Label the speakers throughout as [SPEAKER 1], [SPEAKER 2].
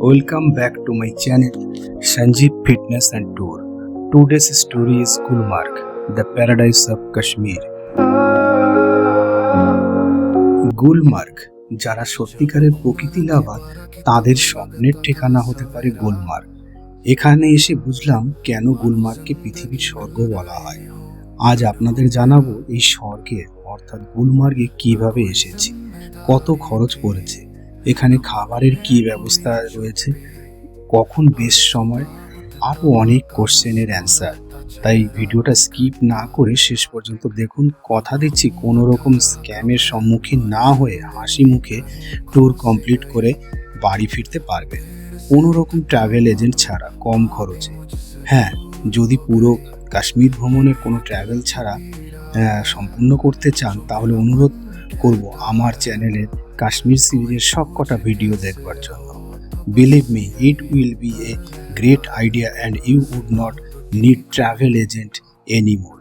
[SPEAKER 1] Welcome back to my channel Sanjeev Fitness and Tour. Today's story is Gulmarg, the paradise of Kashmir. Gulmarg যারা সত্যিকারের প্রকৃতি লাভার তাদের স্বপ্নের ঠিকানা হতে পারে গুলমার্গ এখানে এসে বুঝলাম কেন গুলমার্গকে পৃথিবীর স্বর্গ বলা হয় আজ আপনাদের জানাব এই স্বর্গে অর্থাৎ গুলমার্গে কীভাবে এসেছি কত খরচ পড়েছে এখানে খাবারের কি ব্যবস্থা রয়েছে? কখন বেশ সময়? আরও অনেক কোশ্চেনের অ্যান্সার। তাই ভিডিওটা স্কিপ না করে শেষ পর্যন্ত দেখুন। কথা দিচ্ছি কোনো রকম স্ক্যামের সম্মুখীন না হয়ে হাসি মুখে ট্যুর কমপ্লিট করে বাড়ি ফিরতে পারবেন। কোনো রকম ট্রাভেল এজেন্ট ছাড়া কম খরচে। হ্যাঁ যদি পুরো কাশ্মীর ভ্রমণে কোনো ট্রাভেল ছাড়া সম্পূর্ণ করতে চান, তাহলে অনুরোধ করব আমার চ্যানেলের কাশ্মীর সিরিজের সব কটা ভিডিও দেখবার জন্য। Believe me it will be a great idea and you would not need travel agent anymore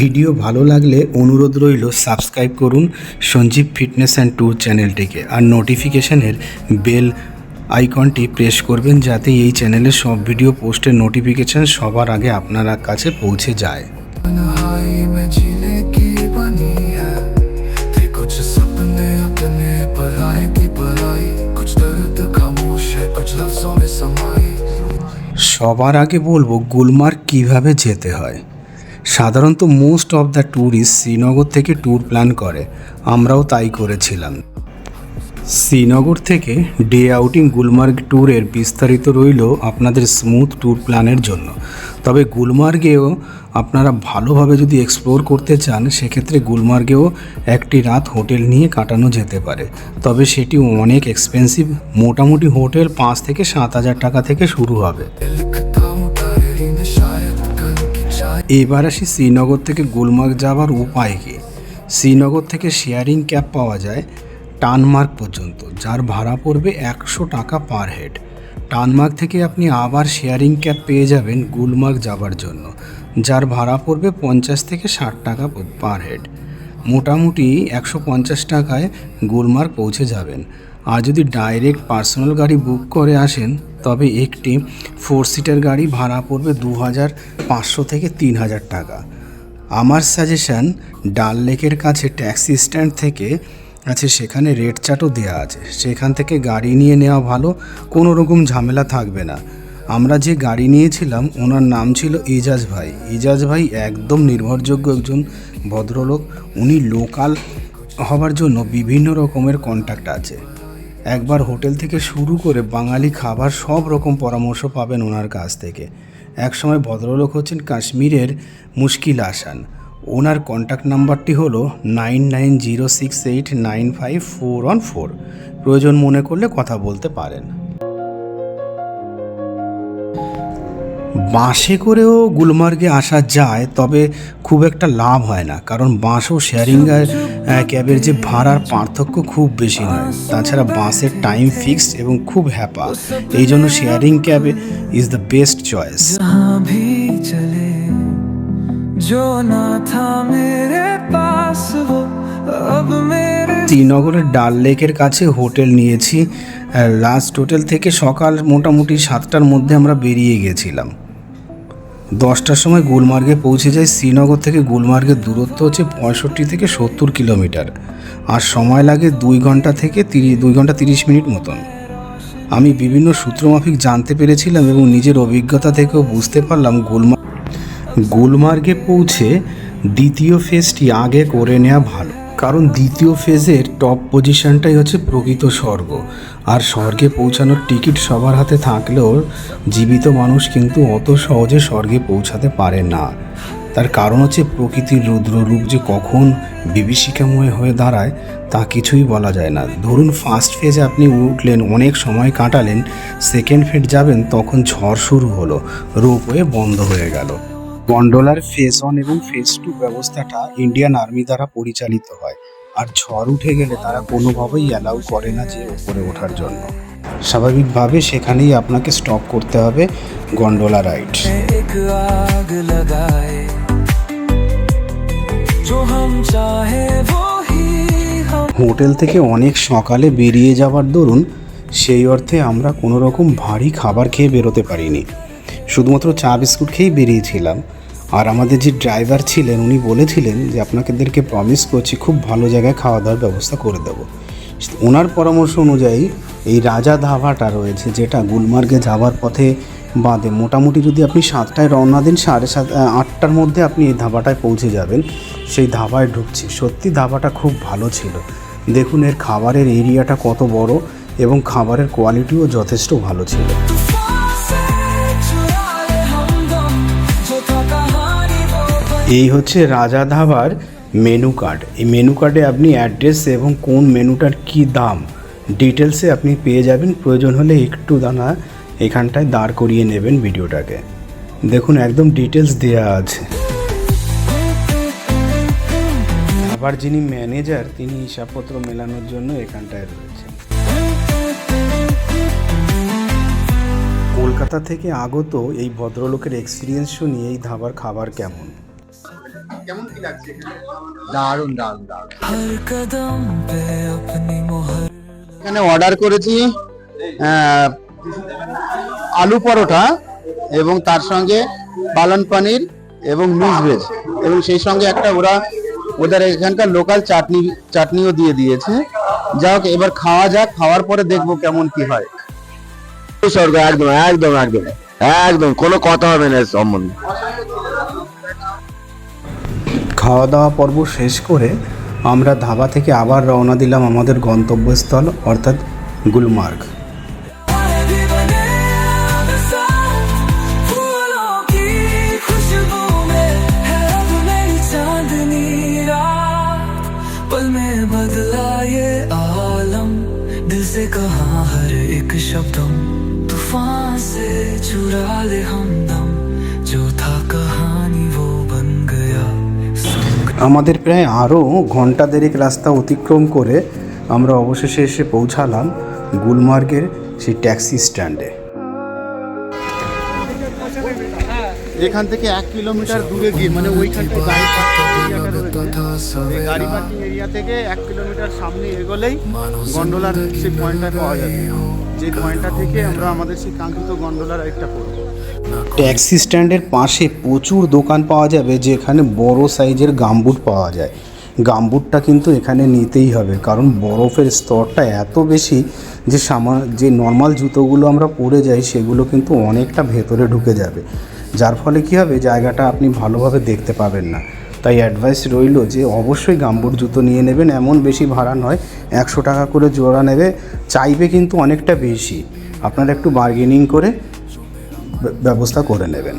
[SPEAKER 1] video ভালো লাগলে অনুরোধ রইল সাবস্ক্রাইব করুন সঞ্জীব ফিটনেস অ্যান্ড ট্যুর চ্যানেলটিকে আর নোটিফিকেশনের বেল আইকনটি প্রেস করবেন যাতে এই চ্যানেলের সব ভিডিও পোস্টের নোটিফিকেশান সবার আগে আপনার কাছে পৌঁছে যায়।
[SPEAKER 2] तन्हाई में जीने की बनी है थे कुछ सपने अपने पराए की पराई कुछ दर्द खामोश है कुछ लफ्जों में समाई
[SPEAKER 1] সবার আগে বলবো গুলমার্গ কিভাবে যেতে হয় সাধারণত most of the tourist Srinagar থেকে ট্যুর প্ল্যান করে আমরাও তাই করেছিলাম শ্রীনগর থেকে ডে আউটিং গুলমার্গ ট্যুরের বিস্তারিত রইল আপনাদের স্মুথ ট্যুর প্ল্যানের জন্য। তবে গুলমার্গেও আপনারা ভালোভাবে যদি এক্সপ্লোর করতে চান, সেক্ষেত্রে গুলমার্গেও একটি রাত হোটেল নিয়ে কাটানো যেতে পারে। তবে সেটি অনেক এক্সপেন্সিভ। মোটামুটি হোটেল পাঁচ থেকে সাত হাজার টাকা থেকে শুরু হবে। এবার আসি শ্রীনগর থেকে গুলমার্গ যাওয়ার উপায় কী? শ্রীনগর থেকে শেয়ারিং ক্যাব পাওয়া যায়। টানমার্গ পর্যন্ত, যার ভাড়া পড়বে একশো টাকা পার হেড। টানমার্ক থেকে আপনি আবার শেয়ারিং ক্যাব পেয়ে যাবেন গুলমার্গ যাবার জন্য, যার ভাড়া পড়বে পঞ্চাশ থেকে ষাট টাকা পার হেড। মোটামুটি একশো পঞ্চাশ টাকায় গুলমার্গ পৌঁছে যাবেন। আর যদি ডাইরেক্ট পার্সোনাল গাড়ি বুক করে আসেন, তবে একটি ফোর সিটার গাড়ি ভাড়া পড়বে দু হাজার পাঁচশো থেকে তিন হাজার টাকা। আমার সাজেশান, ডাল লেকের কাছে ট্যাক্সি স্ট্যান্ড থেকে আছে সেখানে রেড চার্টও দেওয়া আছে। সেখান থেকে গাড়ি নিয়ে নেওয়া ভালো, কোনো রকম ঝামেলা থাকবে না। আমরা যে গাড়ি নিয়েছিলাম, ওনার নাম ছিল ইজাজ ভাই। ইজাজ ভাই একদম নির্ভরযোগ্য একজন ভদ্রলোক। উনি লোকাল হবার জন্য বিভিন্ন রকমের কন্ট্যাক্ট আছে। একবার হোটেল থেকে শুরু করে বাঙালি খাবার সব রকম পরামর্শ পাবেন ওনার কাছ থেকে। একসময় ভদ্রলোক হচ্ছেন কাশ্মীরের মুশকিল আসান। ওনার কন্ট্যাক্ট নাম্বারটি হলো nine nine zero six eight nine five four one four প্রয়োজন মনে করলে কথা বলতে পারেন। বাসে করেও গুলমার্গে আসা যায়, তবে খুব একটা লাভ হয় না, কারণ বাস ও শেয়ারিংয়ের ক্যাবের যে ভাড়ার পার্থক্য খুব বেশি নয়। তাছাড়া বাসের টাইম ফিক্সড এবং খুব হ্যাপা। এই জন্য শেয়ারিং ক্যাবে ইজ দ্য বেস্ট চয়েস
[SPEAKER 2] जो ना था मेरे पास वो अब मेरे
[SPEAKER 1] শ্রীনগরের ডাল লেকের কাছে হোটেল নিয়েছি লাস্ট হোটেল থেকে সকাল মোটামুটি সাতটার মধ্যে আমরা বেরিয়ে গেছিলাম দশটার সময় গুলমার্গে পৌঁছে যাই শ্রীনগর থেকে গুলমার্গের দূরত্ব হচ্ছে পঁয়ষট্টি থেকে সত্তর কিলোমিটার আর সময় লাগে দুই ঘন্টা থেকে তিরিশ দুই ঘন্টা তিরিশ মিনিট মতন আমি বিভিন্ন সূত্রমাফিক জানতে পেরেছিলাম এবং নিজের অভিজ্ঞতা থেকেও বুঝতে পারলাম গুলমার্গ গুলমার্গে পৌঁছে দ্বিতীয় ফেজটি আগে করে নেওয়া ভালো। কারণ দ্বিতীয় ফেজের টপ পজিশনটাই হচ্ছে প্রকৃত স্বর্গ। আর স্বর্গে পৌঁছানোর টিকিট সবার হাতে থাকলেও জীবিত মানুষ কিন্তু অত সহজে স্বর্গে পৌঁছাতে পারে না। তার কারণ হচ্ছে প্রকৃতির রুদ্ররূপ যে কখন বিভীষিকাময় হয়ে দাঁড়ায়, তা কিছুই বলা যায় না। ধরুন ফার্স্ট ফেজে আপনি উঠলেন, অনেক সময় কাটালেন সেকেন্ড ফেজ যাবেন, তখন ঝড় শুরু হলো রোপওয়ে বন্ধ হয়ে গেল। গন্ডোলার ফেস ওয়ান এবং ফেস টু ব্যবস্থাটা ইন্ডিয়ান আর্মি দ্বারা পরিচালিত হয়। আর ঝড় উঠে গেলে তারা কোনোভাবেই অ্যালাউ করে না যে ওপরে ওঠার জন্য। স্বাভাবিকভাবে সেখানেই আপনাকে স্টপ করতে হবে গন্ডোলা রাইড। হোটেল থেকে অনেক সকালে বেরিয়ে যাওয়ার দরুন সেই অর্থে আমরা কোনো রকম ভারী খাবার খেয়ে বেরোতে পারিনি। শুধুমাত্র চা বিস্কুট খেয়েই বেরিয়েছিলাম। আর আমাদের যে ড্রাইভার ছিলেন, উনি বলেছিলেন যে আপনাদেরকে প্রমিস করছি, খুব ভালো জায়গায় খাওয়া দাওয়ার ব্যবস্থা করে দেবো। ওনার পরামর্শ অনুযায়ী এই রাজা ধাবাটা রয়েছে, যেটা গুলমার্গে যাওয়ার পথে বাদে মোটামুটি যদি আপনি সাতটায় রওনা দিন, সাড়ে সাত আটটার মধ্যে আপনি এই ধাবাটায় পৌঁছে যাবেন। সেই ধাবায় ঢুকছি। সত্যি ধাবাটা খুব ভালো ছিল। দেখুন, এর খাবারের এরিয়াটা কত বড় এবং খাবারের কোয়ালিটিও যথেষ্ট ভালো ছিল। এই হচ্ছে রাজা ধাবার মেনু কার্ড এই মেনু কার্ডে আপনি অ্যাড্রেস এবং কোন মেনুটার কি দাম ডিটেলসে আপনি পেয়ে যাবেন। প্রয়োজন হলে একটু দানা এখানটায় দাঁড় করিয়ে নেবেন ভিডিওটাকে। দেখুন, একদম ডিটেলস দেওয়া আছে। আবার যিনি ম্যানেজার তিনি হিসাবপত্র মেলানোর জন্য এখানটায় রয়েছেন। কলকাতা থেকে আগত এই ভদ্রলোকের এক্সপিরিয়েন্স শুনিয়ে এই ধাবার খাবার কেমন?
[SPEAKER 3] কেমন কি লাগছে এখানে?
[SPEAKER 4] এখানে অর্ডার করেছি আলু পরোটা এবং তার সঙ্গে পালন পানির এবং লুজ ভেজ। এবং সেই সঙ্গে একটা ওরা ওদের এখানকার লোকাল চাটনি চাটনিও দিয়ে দিয়েছে। যা হোক এবার খাওয়া যাক খাওয়ার পরে দেখব কেমন কি হয়।
[SPEAKER 5] স্বর্গ একদম একদম একদম। একদম কোনো কথা হবে না সম্বন্ধে।
[SPEAKER 1] খাওয়া দাওয়া পর্ব শেষ করে আমরা ধাবা থেকে আবার রওনা দিলাম আমাদের গন্তব্যস্থল অর্থাৎ গুলমার্গ
[SPEAKER 3] आए भी बने बरसात, फूलों की खुशबू में है अब मेरी चांदनी रात पल में बदला ये आलम दिल से कहा हर एक शब्दम तूफान से चुरा ले हमदम
[SPEAKER 1] আমাদের প্রায় আরও ঘণ্টা দেরিক রাস্তা অতিক্রম করে আমরা অবশেষে এসে পৌঁছালাম গুলমার্গের সেই ট্যাক্সি স্ট্যান্ডে।
[SPEAKER 4] এখান থেকে এক কিলোমিটার দূরে গিয়ে মানে
[SPEAKER 2] ওইখান
[SPEAKER 4] থেকে গাড়ি পার্কিং এরিয়া থেকে এক কিলোমিটার সামনে এগোলেই গন্ডোলার সেই পয়েন্টটা পাওয়া যাবে। যে পয়েন্টটা থেকে আমরা আমাদের সেই কাঙ্ক্ষিত গন্ডোলার একটা করব।
[SPEAKER 1] ট্যাক্সি স্ট্যান্ডের পাশে প্রচুর দোকান পাওয়া যাবে, যেখানে বড় সাইজের গামবুট পাওয়া যায়। গামবুটটা কিন্তু এখানে নিতেই হবে, কারণ বরফের স্তরটা এত বেশি যে সামা, যে নর্মাল জুতোগুলো আমরা পরে যাই, সেগুলো কিন্তু অনেকটা ভেতরে ঢুকে যাবে। যার ফলে কী হবে, জায়গাটা আপনি ভালোভাবে দেখতে পাবেন না। তাই অ্যাডভাইস রইল যে অবশ্যই গামবুট জুতো নিয়ে নেবেন, এমন বেশি ভাড়া নয়, একশো টাকা করে জোড়া নেবে, চাইবে কিন্তু অনেকটা বেশি। আপনারা একটু বার্গেনিং করে ব্যবস্থা করে নেবেন।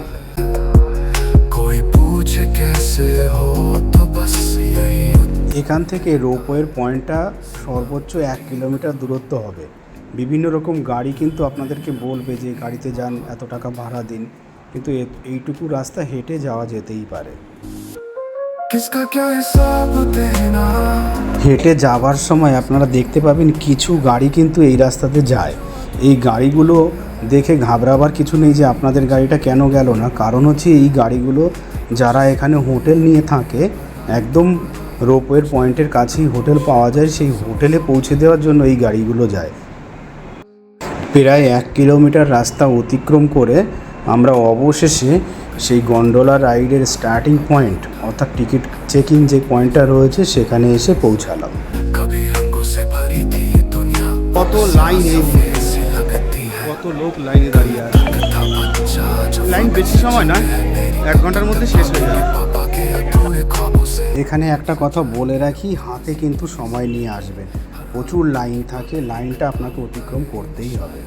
[SPEAKER 1] এখান থেকে রোপওয়ের পয়েন্টটা সর্বোচ্চ এক কিলোমিটার দূরত্ব হবে। বিভিন্ন রকম গাড়ি কিন্তু আপনাদেরকে বলবে যে গাড়িতে যান এত টাকা ভাড়া দিন। কিন্তু এইটুকু রাস্তা হেঁটে যাওয়া যেতেই পারে। হেঁটে যাওয়ার সময় আপনারা দেখতে পাবেন কিছু গাড়ি কিন্তু এই রাস্তাতে যায়। এই গাড়িগুলো দেখে ঘাবড়াবার কিছু নেই যে আপনাদের গাড়িটা কেন গেল না। কারণ হচ্ছে এই গাড়িগুলো যারা এখানে হোটেল নিয়ে থাকে একদম রোপওয়ের পয়েন্টের কাছেই হোটেল পাওয়া যায় সেই হোটেলে পৌঁছে দেওয়ার জন্য এই গাড়িগুলো যায়। প্রায় এক কিলোমিটার রাস্তা অতিক্রম করে আমরা অবশেষে সেই গন্ডোলা রাইডের স্টার্টিং পয়েন্ট অর্থাৎ টিকিট চেকিং যে পয়েন্টটা রয়েছে সেখানে এসে পৌঁছালাম।
[SPEAKER 4] কত লাইন এই লোক লাইনে দাঁড়িয়ে আছে। লাইন বেশি সময় নয় এক ঘণ্টার মধ্যে শেষ হয়ে
[SPEAKER 2] যায়
[SPEAKER 1] এখানে একটা কথা বলে রাখি হাতে কিন্তু সময় নিয়ে আসবেন প্রচুর লাইন থাকে লাইনটা আপনাকে অতিক্রম করতেই হবে।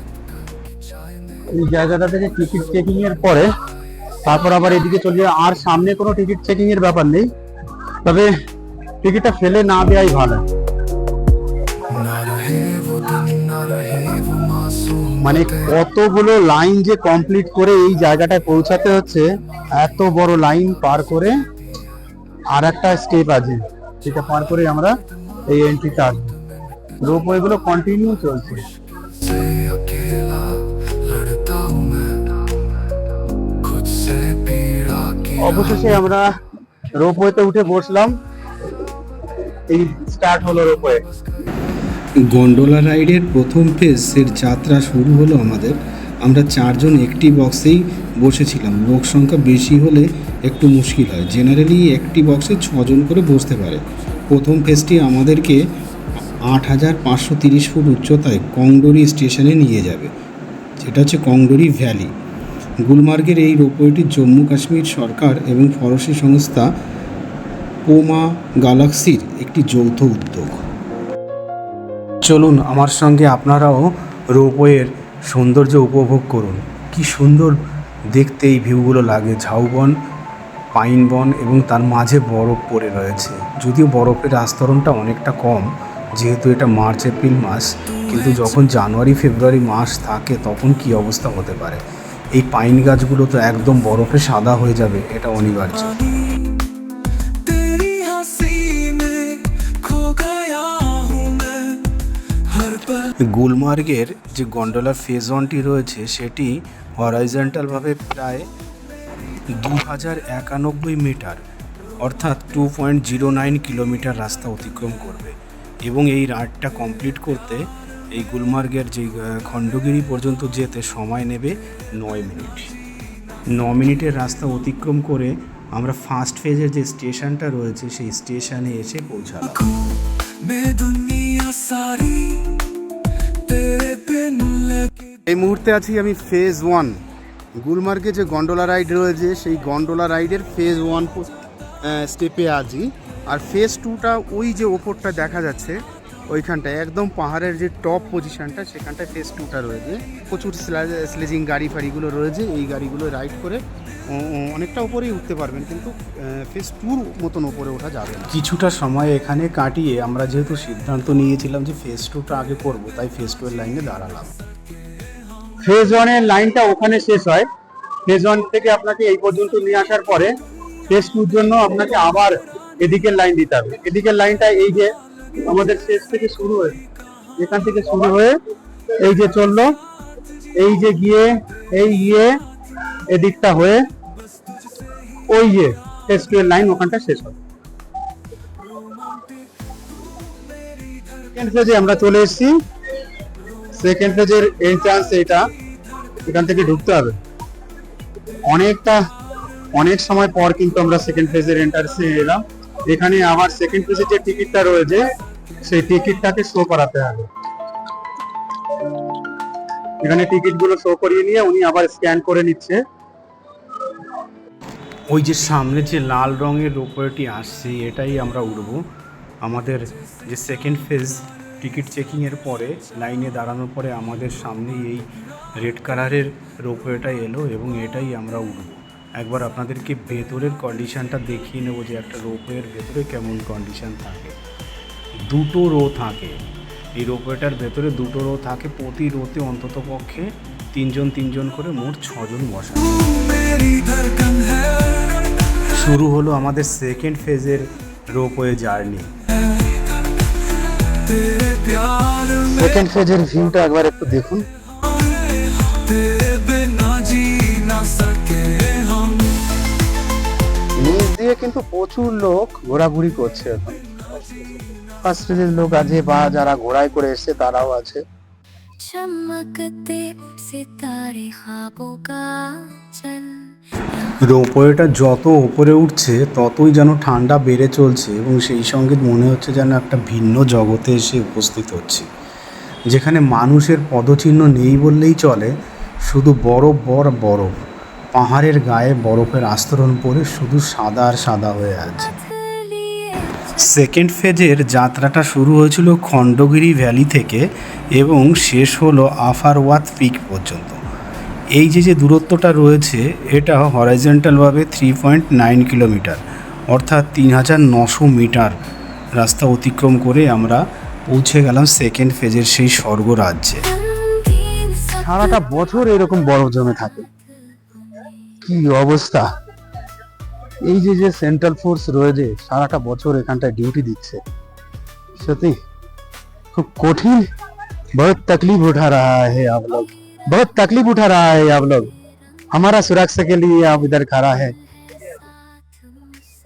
[SPEAKER 4] এই জায়গাটা থেকে টিকিট চেকিং এর পরে তারপর আবার এদিকে চলে যায় আর সামনে কোনো টিকিট চেকিং এর ব্যাপার নেই। তবে টিকিটটা ফেলে না দেওয়াই ভালো। মানে কতগুলো লাইন যে কমপ্লিট করে এই জায়গাটায় পৌঁছাতে হচ্ছে, এত বড় লাইন পার করে আর একটা স্টেপ আছে, সেটা পার করে আমরা এই এন্ট্রিটা আসব। রোপওয়ে গুলো কন্টিনিউ চলছে। অবশেষে আমরা রোপওয়েতে উঠে বসলাম। এই স্টার্ট হলো রোপওয়ে
[SPEAKER 1] গন্ডোলা রাইডের প্রথম ফেজের যাত্রা শুরু হলো আমাদের। আমরা চারজন একটি বক্সেই বসেছিলাম। লোক সংখ্যা বেশি হলে একটু মুশকিল হয়। জেনারেলি একটি বক্সে ছজন করে বসতে পারে। প্রথম ফেজটি আমাদেরকে আট হাজার পাঁচশো তিরিশ ফুট উচ্চতায় কংডোরি স্টেশনে নিয়ে যাবে। যেটা হচ্ছে কংডোরি ভ্যালি। গুলমার্গের এই রোপওয়েটি জম্মু কাশ্মীর সরকার এবং ফরাসি সংস্থা পোমা গ্যালাক্সির একটি যৌথ উদ্যোগ। চলুন আমার সঙ্গে আপনারাও রোপওয়ের সৌন্দর্য উপভোগ করুন। কি সুন্দর দেখতে এই ভিউগুলো লাগে। ঝাউবন পাইন বন এবং তার মাঝে বরফ পড়ে রয়েছে। যদিও বরফের আস্তরণটা অনেকটা কম, যেহেতু এটা মার্চ, এপ্রিল মাস, কিন্তু যখন জানুয়ারি, ফেব্রুয়ারি মাস থাকে তখন কি অবস্থা হতে পারে? এই পাইন গাছগুলো তো একদম বরফে সাদা হয়ে যাবে, এটা অনিবার্য। গুলমার্গের যে গন্ডোলার ফেজ ওয়ানটি রয়েছে, সেটি হরাইজেন্টালভাবে প্রায় দু হাজার একানব্বই মিটার, অর্থাৎ two point zero nine kilometre রাস্তা অতিক্রম করবে। এবং এই রাইডটা কমপ্লিট করতে এই গুলমার্গের যে খণ্ডগিরি পর্যন্ত যেতে সময় নেবে নয় মিনিট। ন মিনিটের রাস্তা অতিক্রম করে আমরা ফার্স্ট ফেজের যে স্টেশনটা রয়েছে, সেই স্টেশনে এসে পৌঁছালাম। এই মুহূর্তে আছি আমি ফেজ ওয়ান গুলমার্গে যে গন্ডোলা রাইড রয়েছে, সেই গন্ডোলা রাইডের ফেজ ওয়ান স্টেপে আছি। আর ফেজ টুটা ওই যে ওপরটা দেখা যাচ্ছে, ওইখানটায়, একদম পাহাড়ের যে টপ পজিশনটা সেখানটায় ফেজ টুটা রয়েছে। প্রচুর স্লেজিং গাড়ি ফাড়িগুলো রয়েছে, এই গাড়িগুলো রাইড করে অনেকটা উপরেই উঠতে পারবেন, কিন্তু ফেজ টুর মতন উপরে ওঠা যাবে কিছুটা সময় এখানে কাটিয়ে আমরা যেহেতু সিদ্ধান্ত নিয়েছিলাম যে ফেজ টুটা আগে করব, তাই ফেজ টু এর লাইনে দাঁড়ালাম।
[SPEAKER 4] ফেজ ওয়ানের লাইনটা ওখানে শেষ হয়। ফেজ ওয়ান থেকে আপনাকে এই পর্যন্ত নিয়ে আসার পরে ফেজ টুর জন্য আপনাকে আবার এদিকের লাইন দিতে হবে। এদিকের লাইনটা এই যে আমাদের শেষ থেকে শুরু হয়ে, এখান থেকে শুরু হয়ে এই যে চলল, এই যে গিয়ে, এই গিয়ে এদিকটা হয়ে ওই যে ফেজ টু এর লাইন ওখানটা শেষ হবে। ফেজে আমরা চলে এসেছি। সেকেন্ড ফেজের এন্ট্রান্স এটা এখান থেকে ঢুকতে হবে। অনেকটা, অনেক সময় পর কিন্তু আমরা সেকেন্ড ফেজের এন্ট্রান্সে এলাম। এখানে আবার সেকেন্ড ফেজের যে টিকিটটা রয়েছে, সেই টিকিটটাকে শো করাতে হবে। এখানে টিকিটগুলো শো করিয়ে নিয়ে উনি আবার স্ক্যান করে নিচ্ছে।
[SPEAKER 1] ওই যে সামনে যে লাল রঙের রোপওয়েটি আসছে, এটাই আমরা উঠবো আমাদের যে সেকেন্ড ফেজ টিকিট চেকিংয়ের পরে লাইনে দাঁড়ানোর পরে আমাদের সামনে এই রেড কালারের রোপওয়েটা এলো এবং এটাই আমরা উঠব। একবার আপনাদেরকে ভেতরের কন্ডিশানটা দেখিয়ে নেব যে একটা রোপওয়ের ভেতরে কেমন কন্ডিশান থাকে। দুটো রো থাকে। এই রোপওয়েটার ভেতরে দুটো রো থাকে, প্রতি রোতে অন্তত পক্ষে তিনজন তিনজন করে মোট ছজন বসা শুরু হলো আমাদের সেকেন্ড ফেজের রোপওয়ে জার্নি
[SPEAKER 4] সেকেন্ড ফেজের ভিউটা একবার একটু দেখুন। নিচ দিয়ে কিন্তু প্রচুর লোক ঘোরাঘুরি করছে এখন। ফার্স্ট ফেজের লোক আছে বা যারা ঘোড়ায় করে এসছে, তারাও আছে।
[SPEAKER 6] চমকতে সিতারে খাব কা চল।
[SPEAKER 1] রোপওয়েটা যত ওপরে উঠছে, ততই যেন ঠান্ডা বেড়ে চলছে এবং সেই সঙ্গে মনে হচ্ছে যেন একটা ভিন্ন জগতে এসে উপস্থিত হচ্ছে। যেখানে মানুষের পদচিহ্ন নেই বললেই চলে, শুধু বরফ, বর, বরফ। পাহাড়ের গায়ে বরফের আস্তরণ পরে শুধু সাদা আর সাদা হয়ে আছে। সেকেন্ড ফেজের যাত্রাটা শুরু হয়েছিল খণ্ডগিরি ভ্যালি থেকে এবং শেষ হলো আফারওয়াত পিক পর্যন্ত। এই যে যে দূরত্বটা রয়েছে, এটা হরাইজেন্টালভাবে থ্রি পয়েন্ট নাইন কিলোমিটার, অর্থাৎ তিন হাজার নশো মিটার রাস্তা অতিক্রম করে আমরা পৌঁছে গেলাম সেকেন্ড ফেজের সেই স্বর্গ
[SPEAKER 6] রাজ্যে
[SPEAKER 4] সারাটা বছর এরকম বরফ জমে থাকে। কি অবস্থা? এই যে যে সেন্ট্রাল ফোর্স রয়েছে, সারাটা বছর এখানটায় ডিউটি দিচ্ছে। সত্যি, খুব কঠিন, বহুত তকলিফ উঠা রা হ্যাঁ আপনার बहुत तकलीफ उठा रहा है आप लोग हमारा सुरक्षा के लिए आप इधर खड़ा है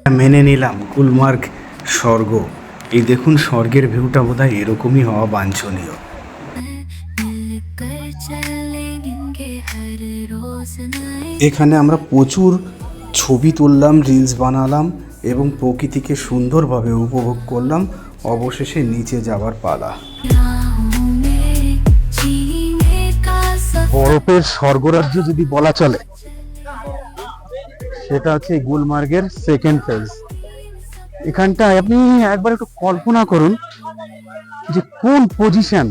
[SPEAKER 1] মেনে নিলাম গুলমার্গ স্বর্গ এই দেখুন স্বর্গের ভিউটা বোধহয় এরকমই হওয়া বাঞ্ছনীয়
[SPEAKER 6] मिलकर चलेंगे हर रोज नए
[SPEAKER 1] এখানে আমরা প্রচুর ছবি তুললাম রিলস বানালাম এবং প্রকৃতিকে সুন্দরভাবে উপভোগ করলাম অবশেষে নিচে যাওয়ার পালা
[SPEAKER 4] বরফের স্বর্গরাজ্য যদি বলা চলে, সেটা হচ্ছে গুলমার্গের সেকেন্ড ফেজ এখানটায় আপনি একবার একটু কল্পনা করুন যে কোন পজিশন